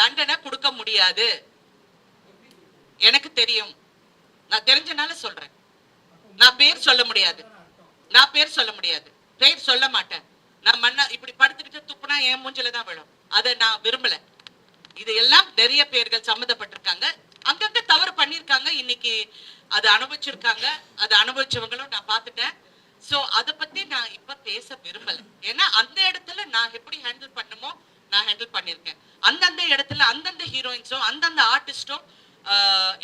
தண்டனை கொடுக்க முடியாது. எனக்கு தெரியும். நான் தெரிஞ்சனால சொல்றேன். நான் பேர் சொல்ல முடியாது. நான் பேர் சொல்ல முடியாது. பேர் சொல்ல மாட்டேன். நான் மண்ணா இப்படி படுத்துக்கிட்டு துப்புனா என் மூஞ்சில தான் விழும். அதை நான் விரும்பல. இது எல்லாம் நிறைய பேர்கள் சம்மந்தப்பட்டிருக்காங்க. அங்கங்க தவறு பண்ணிருக்காங்க இன்னைக்கு அதை அனுபவிச்சிருக்காங்க. அதை அனுபவிச்சவங்களும் நான் பார்த்துட்டேன். சோ அத பத்தி நான் இப்ப பேச விரும்பல. ஏன்னா அந்த இடத்துல நான் எப்படி ஹேண்டில் பண்ணுமோ நான் ஹேண்டில் பண்ணியிருக்கேன். அந்தந்த இடத்துல அந்தந்த ஹீரோயின்ஸும் அந்தந்த ஆர்டிஸ்டும்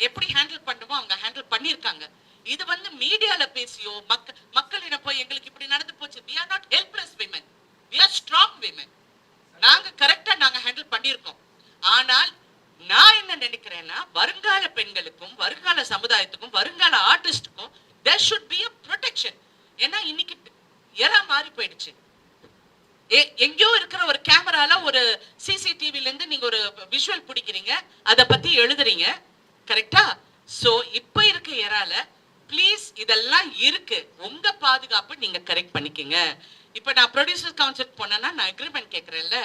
எப்படி ஹேண்டில் பண்ணுமோ அவங்க ஹேண்டில் பண்ணியிருக்காங்க. இது வந்து மீடியால பேசியோ மக்க மக்களிடம் போய் எங்களுக்கு இப்படி நடந்து போச்சு. We are not helpless women we are strong women நாங்க கரெக்டா நாங்க ஹேண்டில் பண்ணியிருக்கோம். ஆனால் நான் என்ன நினைக்கிறேன்னா வருங்கால பெண்களுக்கும் வருங்கால சமுதாயத்துக்கும் வருங்கால ஆர்டிஸ்டுக்கும் they should be a protection ஏன்னா இன்னைக்கு எல்லாம் மாறி போயிடுச்சு. எங்கேயோ இருக்கிற ஒரு கேமரால ஒரு சிசிடிவில இருந்து நீங்க ஒரு விஷுவல் பிடிக்கிறீங்க அதை பத்தி எழுதுறீங்க. கரெக்டா ஸோ இப்போ இருக்க எறால ப்ளீஸ் இதெல்லாம் இருக்கு. உங்க பாதுகாப்பு நீங்க கரெக்ட் பண்ணிக்கங்க. இப்போ நான் ப்ரொடியூசர் கவுன்சில் போனேன்னா நான் அக்ரிமெண்ட் கேட்குறேன்ல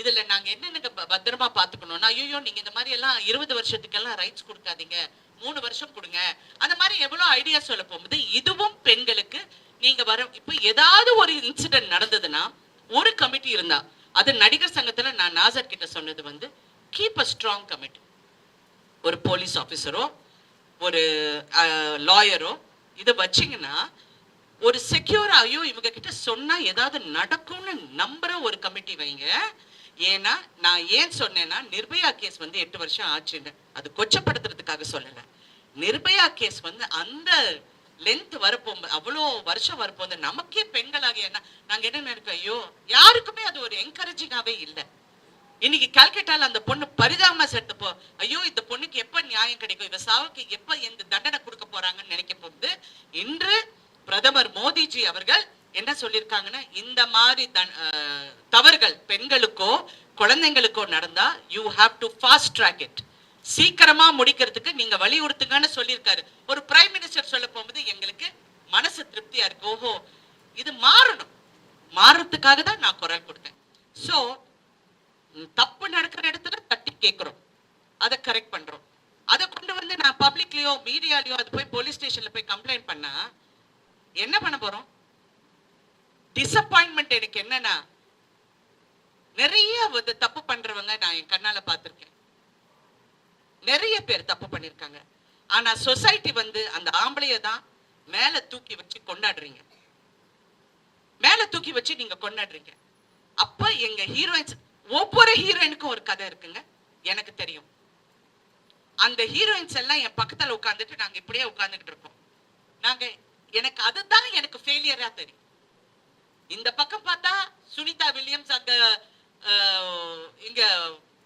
இதில் நாங்கள் என்னென்ன பத்திரமா பார்த்துக்கணும்னா ஐயோ நீங்கள் இந்த மாதிரி எல்லாம் இருபது வருஷத்துக்கெல்லாம் ரைட்ஸ் கொடுக்காதீங்க. மூணு வருஷம் கொடுங்க. அந்த மாதிரி எவ்வளோ ஐடியா சொல்ல போகும்போது இதுவும் பெண்களுக்கு நீங்கள் வர இப்போ ஏதாவது ஒரு இன்சிடென்ட் நடந்ததுன்னா ஒரு கமிட்டி இருந்தா அது நடிகர் சங்கத்துல நான் நாசர் கிட்ட சொன்னது வந்து கீப் அ ஸ்ட்ராங் கமிட்டி ஒரு போலீஸ் ஆஃபீஸரோ ஒரு லாயரோ இதை வச்சிங்கன்னா ஒரு செக்யூர் ஐயோ இவங்க கிட்ட சொன்னா ஏதாவது நடக்கும்னு நம்புற ஒரு கமிட்டி வைங்க. ஏன்னா நான் ஏன் சொன்னேன்னா நிர்பயா கேஸ் வந்து எட்டு வருஷம் ஆச்சுன்னு. அது கொச்சப்படுத்துறதுக்காக சொல்லலை. நிர்பயா கேஸ் வந்து அந்த லென்த் வரப்போம் அவ்வளோ வருஷம் வரப்போது நமக்கே பெண்களாகிய என்ன நாங்கள் என்ன நினைக்கோம் ஐயோ யாருக்குமே அது ஒரு என்கரேஜிங்காகவே இல்லை. இன்னைக்கு கல்கட்டால அந்த பொண்ணு பரிதாபமா செத்தப்போ ஐயோ இந்த பொண்ணுக்கு எப்ப நியாயம் கிடைக்கும்? இவ சாவுக்கு எப்ப எந்த தண்டனை கொடுக்க போறாங்கன்னு நினைக்க போகுது இன்று பிரதமர் மோடிஜி அவர்கள் என்ன சொல்லியிருக்காங்கன்னா இந்த மாதிரி தன்- தவறுகள் பெண்களுக்கோ குழந்தைங்களுக்கோ நடந்தா you have to fast track it சீக்கிரமா முடிக்கிறதுக்கு நீங்க வலியுறுத்துங்கன்னு சொல்லியிருக்காரு. ஒரு பிரைம் மினிஸ்டர் சொல்ல போகும்போது எங்களுக்கு மனசு திருப்தியா இருக்கு. ஓஹோ இது மாறணும். மாறுறதுக்காக தான் நான் குரல் கொடுத்தேன். ஸோ தப்பு நடக்கிற இடத்துல தட்டி கேட்குறோம். அதை கரெக்ட் பண்றோம். அதை கொண்டு வந்து நான் பப்ளிக்லயோ மீடியாலயோ அது போய் போலீஸ் ஸ்டேஷன்ல போய் கம்ப்ளைண்ட் பண்ணா என்ன பண்ண போறோம்? டிசப்பாயின்மெண்ட் எனக்கு என்னன்னா நிறைய வந்து தப்பு பண்றவங்க நான் என் கண்ணால பார்த்துருக்கேன். நிறைய பேர் தப்பு பண்ணிருக்காங்க. ஆனா சொசைட்டி வந்து அந்த ஆம்பளைய தான் மேல தூக்கி வச்சு கொண்டாடுறீங்க. மேல தூக்கி வச்சு நீங்க கொண்டாடுறீங்க. அப்ப எங்க ஹீரோயின்ஸ் ஒவ்வொரு ஹீரோயினுக்கும் ஒரு கதை இருக்குங்க. எனக்கு தெரியும். அந்த ஹீரோயின்ஸ் எல்லாம் என் பக்கத்துல உட்காந்துட்டு நாங்க இப்படியே உட்காந்துக்கிட்டு இருப்போம். நாங்க எனக்கு அதுதான் எனக்கு ஃபெயிலியரா தெரியும். இந்த பக்கம் பார்த்தா சுனிதா வில்லியம்ஸ் அங்க இங்க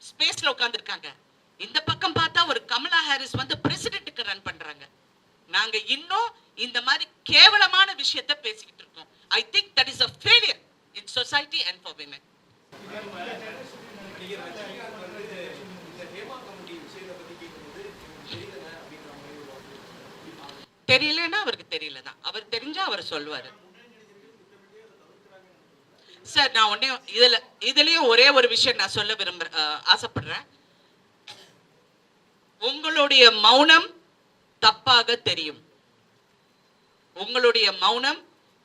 ஸ்பேஸ்ல உட்காந்துருக்காங்க இந்த பக்கம் பார்த்தா ஒரு கமலா ஹாரிஸ் வந்து பிரசிடென்ட்டுக்கு ரன் பண்றாங்க. நாங்க இன்னும் இந்த மாதிரி கேவலமான விஷயத்தை பேசிக்கிட்டு இருக்கோம். I think that is a failure in society and for women தெரியலன்னா அவருக்கு தெரியல தான். அவர் தெரிஞ்சா அவர் சொல்லுவாரு. சார் நான் உடனே இதுல இதுலயும் ஒரே ஒரு விஷயம் நான் சொல்ல விரும்புறேன் ஆசைப்படுறேன். உங்களுடைய மௌனம் தப்பாக தெரியும். உங்களுடைய மௌனம்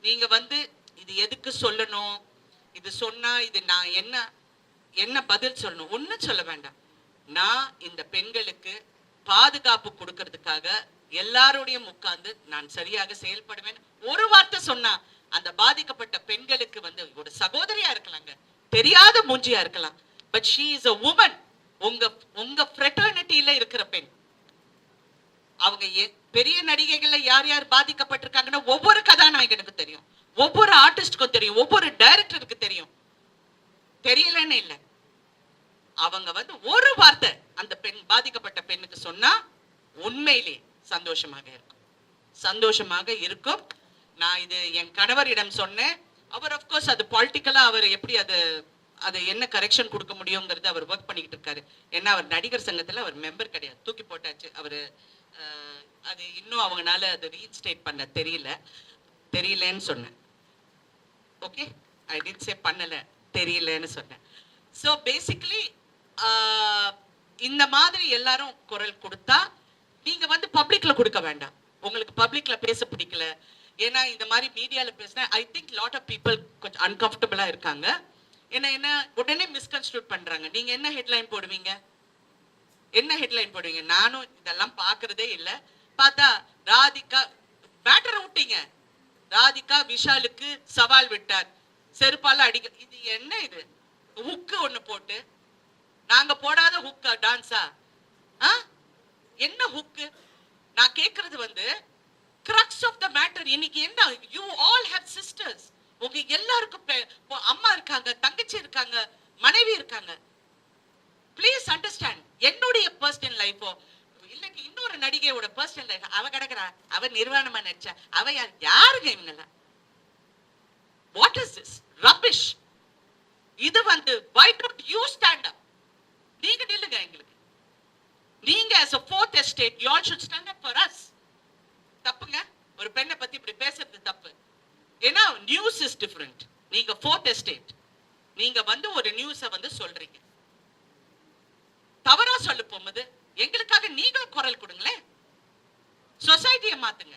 நீங்க வந்து இது எதுக்கு சொல்லணும்? இது சொன்னா இது நான் என்ன என்ன பதில் சொல்லணும்? ஒண்ணும் சொல்ல வேண்டாம். நான் இந்த பெண்களுக்கு பாதுகாப்பு கொடுக்கறதுக்காக எல்லாரோடையும் உட்கார்ந்து நான் சரியாக செயல்படுவேன். ஒரு வார்த்தை சொன்னா அந்த பாதிக்கப்பட்ட பெண்களுக்கு வந்து ஒரு சகோதரியா இருக்கலாங்க. தெரியாத மூஞ்சியா இருக்கலாம். But she is a woman உங்க உங்க ஃப்ரெட்டர்னிட்டியில இருக்கிற பெண். அவங்க எ- பெரிய நடிகைகள்ல யார் யார் பாதிக்கப்பட்டிருக்காங்கன்னா ஒவ்வொரு கதாநாயகனுக்கு தெரியும். ஒவ்வொரு ஆர்டிஸ்டுக்கும் தெரியும். ஒவ்வொரு டைரக்டருக்கு தெரியும். தெரியலன்னு இல்லை. அவங்க வந்து ஒரு வார்த்தை அந்த பெண் பாதிக்கப்பட்ட பெண்ணுக்கு சொன்னா உண்மையிலே சந்தோஷமாக இருக்கும். சந்தோஷமாக இருக்கும். நான் இது என் கணவரிடம் சொன்னேன். அவர் அஃப்கோர்ஸ் அது பொலிட்டிக்கலா அவர் எப்படி அது அது என்ன கரெக்ஷன் கொடுக்க முடியுங்கிறது அவர் ஒர்க் பண்ணிக்கிட்டு இருக்காரு. ஏன்னா அவர் நடிகர் சங்கத்துல அவர் மெம்பர் கிடையாது. தூக்கி போட்டாச்சு. அவர் அது இன்னும் அவங்களால அது ரீஸ்டேட் பண்ண தெரியல. தெரியலன்னு சொன்னேன். ஓகே ஐ டிட் சே பண்ணல தெரியலன்னு சொன்னேன். ஸோ பேசிக்கலி இந்த மாதிரி எல்லாரும் குரல் கொடுத்தா நீங்க வந்து பப்ளிக்ல கொடுக்க வேண்டாம். உங்களுக்கு பப்ளிக்ல பேச பிடிக்கல. ஏன்னா இந்த மாதிரி மீடியால பேசினா I think lot of people கொஞ்சம் அன்கம்ஃபர்டபுளா இருக்காங்க. ஏன்னா என்ன உடனே மிஸ்கன்ஸ்டியூட் பண்றாங்க. நீங்க என்ன ஹெட்லைன் போடுவீங்க? என்ன ஹெட்லைன் போடுவீங்க? நானும் இதெல்லாம் பார்க்கறதே இல்லை. பார்த்தா ராதிகா பேட்டரை விட்டீங்க. ராதிகா விஷாலுக்கு சவால் விட்டார். செருப்பால அடிக்க இது என்ன இது? ஹுக்கு ஒன்று போட்டு. நாங்க போடாத ஹுக்கா டான்ஸா ஆ? என்ன ஹுக்கு நான் கேட்கறது வந்து கிரக்ஸ் ஆஃப் த மேட்டர் இன்னைக்கு என்ன? யூ ஆல் ஹேவ் சிஸ்டர்ஸ் உங்க எல்லாருக்கும் அம்மா இருக்காங்க தங்கச்சி இருக்காங்க மனைவி இருக்காங்க. ப்ளீஸ் அண்டர்ஸ்டாண்ட் பர்சனல் லைஃப் அவ கிடக்குறா அவ நிர்வாணமா நடிச்சா அவ யார்? யாருங்க இவங்கெல்லாம்? வாட் இஸ் திஸ் ரபிஷ் இது வந்து why don't you stand up நீங்க நில்லுங்க எங்களுக்கு. நீங்க as a fourth estate you all should stand up for us. தப்புங்க? ஒரு பெண்ணை பத்தி இப்படி பேசுறது தப்பு. ஏன்னா நியூஸ் இஸ் டிஃப்ரெண்ட் நீங்க ஃபோர்த் எஸ்டேட் நீங்க வந்து ஒரு நியூஸ வந்து சொல்றீங்க. தவறா சொல்ல போகும்போது எங்களுக்காக நீங்களும் குரல் கொடுங்களேன். சொசைட்டியை மாத்துங்க.